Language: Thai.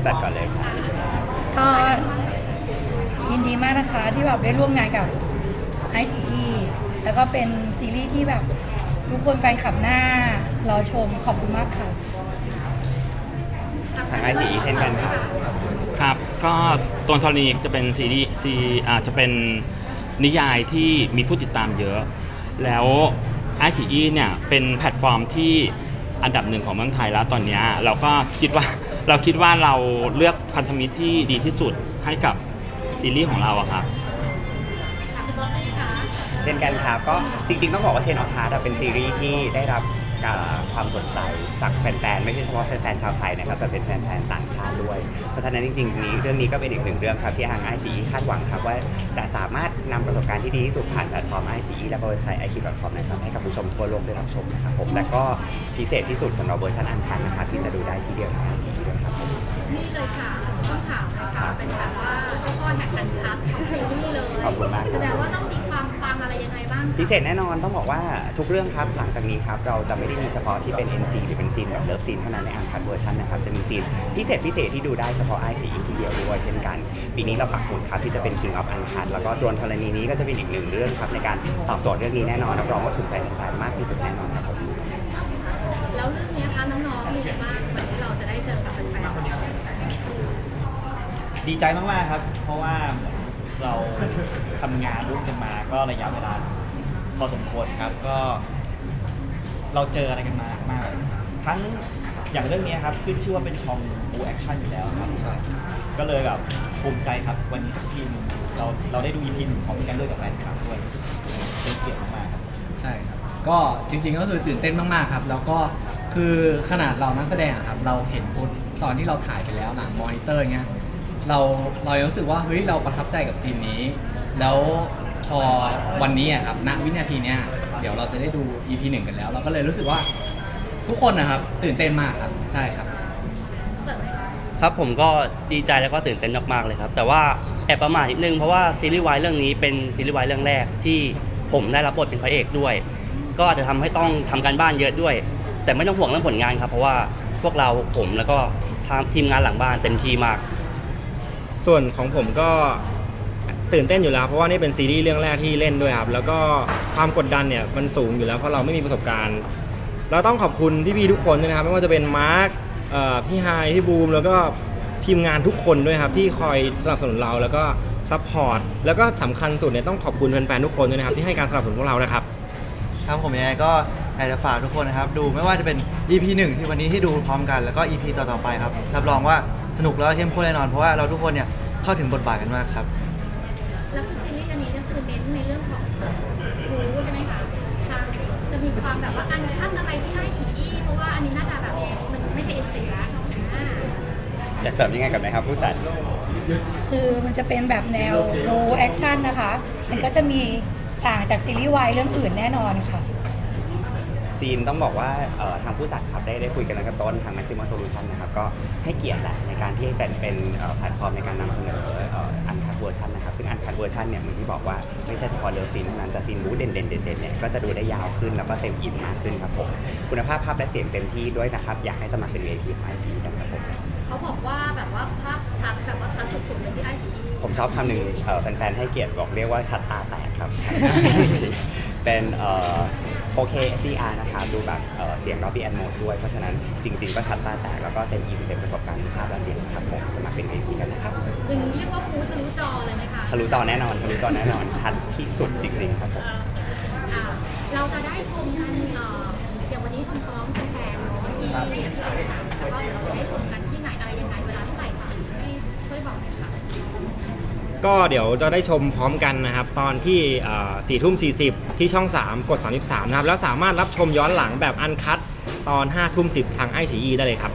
ผู้จัดก่อนเลยครับก็ยินดีมากนะคะที่แบบได้ร่วมงานกับไอชีแล้วก็เป็นซีรีส์ที่แบบทุกคนแฟนคลับหน้ารอชมขอบคุณมากค่ะ ทางไอซีเช่นกันครับครับ ก็ตัวทอนีจะเป็นซีรีส์ซีอ่าจะเป็นนิยายที่มีผู้ติดตามเยอะ แล้วไอชีเนี่ยเป็นแพลตฟอร์มที่ อันดับหนึ่งของเมืองไทยแล้วตอนนี้เราก็คิดว่าเราคิดว่าเราเลือกพันธมิตรที่ดีที่สุดให้กับซีรีส์ของเราอะครับ เช่นกันครับก็จริงๆ ต้องบอกว่าเชนออฟพาร์ตเป็นซีรีส์ที่ได้รับ การความสนใจจากแฟนๆ ไม่ใช่เฉพาะแฟนๆ ชาวไทยนะครับ แต่เป็นแฟนๆ ต่างชาติด้วย เพราะฉะนั้นจริงๆนี้เรื่องนี้ก็เป็นอีกหนึ่งเรื่องครับที่ทางไอซีคาดหวังครับว่าจะสามารถนำประสบการณ์ที่ดีที่สุดผ่านแพลตฟอร์มไอซีและเว็บไซต์ไอคิวดอทคอมนะครับให้กับผู้ชมทั่วโลกได้รับชมนะครับผม และก็พิเศษที่สุดสำหรับเวอร์ชันอันคันนะครับที่จะดูได้ที่เดียวทางไอซีด้วยครับผมนี่เลยค่ะต้องถามเลยค่ะเป็นแบบว่าเจ้าพ่อแห่งการคัดของซีรีส์เลยขอบคุณมากครับแสดงว่าต้องมีความปัง อะไรยังไงบ้างคะพิเศษแน่นอนต้องบอกว่าทุกเรื่องครับหลังจากนี้ครับเราจะไม่ได้มีเฉพาะที่เป็น NC หรือเป็นซีนแบบเลิฟซีนเท่านั้นในอันคัดเวอร์ชันนะครับจะมีซีนพิเศษพิเศษที่ดูได้เฉพาะไอซีทีเดียวด้วยเช่นกัน ปีนี้เราปักหมุดครับที่จะเป็น King of Uncut แล้วก็ตัวธรณีนี้ก็จะเป็นอีกหนึ่งเรื่องครับในการตอบโจทย์เรื่องนี้แน่นอนรับรองว่าถูกใจแฟนๆมากที่สุดแน่นอนครับผมแล้วเรื่องเนี้ยคะน้องๆมีอะไรบ้างวันนี้เราจะได้เจอกับแฟนๆดีใจมากๆครับ เพราะว่า เราทำงานร่วมกันมาก็ระยะเวลาพอสมควรครับก็ เราเจออะไรกันมามาก ทั้งอย่างเรื่องนี้ครับขึ้นชื่อว่าเป็นชองบูแอคชั่นอยู่แล้วครับ ก็เลยแบบภูมิใจครับวันนี้สักทีหนึงเราเราได้ดู EP หนึ่งของกันด้วยกับแฟนคลับด้วยรู้สึกเป็นเกียรติมากๆครับใช่ครับ ก็จริงๆก็คือตื่นเต้นมากๆครับ แล้วก็คือขนาดเรานักแสดงอะครับ เราเห็นฟุตตอนที่เราถ่ายไปแล้วหนังมอนิเตอร์เงี้ย เราเรายังรู้สึกว่าเฮ้ยเราประทับใจกับซีนนี้ แล้วพอวันนี้อะครับณวินาทีเนี้ยเดี๋ยวเราจะได้ดู EP หนึ่งกันแล้ว เราก็เลยรู้สึกว่าทุกคนนะครับ ตื่นเต้นมากครับใช่ครับ เสิร์ฟเลยค่ะครับผมก็ดีใจแล้วก็ตื่นเต้นมากๆเลยครับ แต่ว่าแอบประมาทนิดนึงเพราะว่าซีรีส์วายเรื่องนี้เป็นซีรีส์วายเรื่องแรกที่ผมได้รับบทเป็นพระเอกด้วย ก็อาจจะทำให้ต้องทำการบ้านเยอะด้วย แต่ไม่ต้องห่วงเรื่องผลงานครับ เพราะว่าพวกเราผมแล้วก็ทางทีมงานหลังบ้านเต็มที่มาก ส่วนของผมก็ตื่นเต้นอยู่แล้ว เพราะว่านี่เป็นซีรีส์เรื่องแรกที่เล่นด้วยครับ แล้วก็ความกดดันเนี่ยมันสูงอยู่แล้วเพราะเราไม่มีประสบการณ์ เราต้องขอบคุณพี่ๆทุกคนด้วยนะครับ ไม่ว่าจะเป็นมาร์คเอ่อพี่ไฮพี่บูมแล้วก็ทีมงานทุกคนด้วยครับ ที่คอยสนับสนุนเราแล้วก็ซัพพอร์ตแล้วก็สำคัญสุดเนี่ยต้องขอบคุณแฟนๆทุกคนด้วยนะครับ ที่ให้การสนับสนุนพวกเรานะครับ ครับผมยังไงก็อยากจะฝากทุกคนนะครับ ดูไม่ว่าจะเป็น EP 1 ที่วันนี้ที่ดูพร้อมกันแล้วก็ EP ต่อๆไปครับรับรองว่า สนุกแล้วก็เข้มข้นแน่นอนเพราะว่าเราทุกคนเนี่ยเข้าถึงบทบาทกันมากครับ แล้วคือซีรีส์อันนี้เนี่ยคือเน้นในเรื่องของรู้ใช่ไหมคะทางจะมีความแบบว่าอันขั้นอะไรที่ไล่ฉีอีเพราะว่าอันนี้น่าจะแบบมันไม่ใช่เอ็นซีแล้วอ่าจะเสริมยังไงกับนะครับผู้จัด คือมันจะเป็นแบบแนว no action นะคะ มันก็จะมีต่างจากซีรีส์วายเรื่องอื่นแน่นอนค่ะ ซีนต้องบอกว่าเอ่อทางผู้จัดครับได้ได้คุยกันตั้งแต่ต้นทาง Maximum Solution นะครับก็ให้เกียรติแหละในการที่เป็นเป็นเอ่อแพลตฟอร์มในการนำเสนออันคัดเวอร์ชันนะครับซึ่งอันคัดเวอร์ชันเนี่ยเหมือนที่บอกว่าไม่ใช่เฉพาะเลิฟซีนเท่านั้นแต่ซีนบู๊เด่นๆเด่นๆเนี่ยก็จะดูได้ยาวขึ้นแล้วก็เต็มอิ่มมากขึ้นครับผมคุณภาพภาพและเสียงเต็มที่ด้วยนะครับอยากให้สมัครเป็นเวทีของไอซีกันครับผมเขาบอกว่าแบบว่าภาพชัดแบบว่าชัดสุดๆเลยที่ไอฉีอีผมชอบคำหนึ่งเอ่อแฟนๆให้เกียรติบอกเรียกว่าชัดตาแตกครับ เป็นเอ่อ 4K HDR นะครับดูแบบเอ่อเสียง Dolby Atmos ด้วย เพราะฉะนั้นจริง ๆ ก็ชัดตาแตกแล้วก็เต็มอิ่มเต็มประสบการณ์ภาพและเสียงครับผมสมัครเป็นเวทีกันนะครับอย่างนี้เรียกว่าพูทะลุจอเลยไหมคะทะลุจอแน่นอนทะลุจอแน่นอนชัดที่สุดจริง ๆ ครับผมอ่าเราจะได้ชมกันเอ่ออย่างวันนี้ชมพร้อมแฟนๆเนาะที่ที่เราถามแล้วก็เดี๋ยวเราจะได้ชมกันที่ไหนอะไรยังไงเวลาเท่าไหร่คะให้ช่วยบอกหน่อยค่ะ ก็เดี๋ยวจะได้ชมพร้อมกันนะครับ ตอนที่สี่ทุ่มสีที่ช่อง 3 กด 33 นะครับ แล้วสามารถรับชมย้อนหลังแบบอันคัดตอน5ทุ่ม10ทางไอซีได้เลยครับ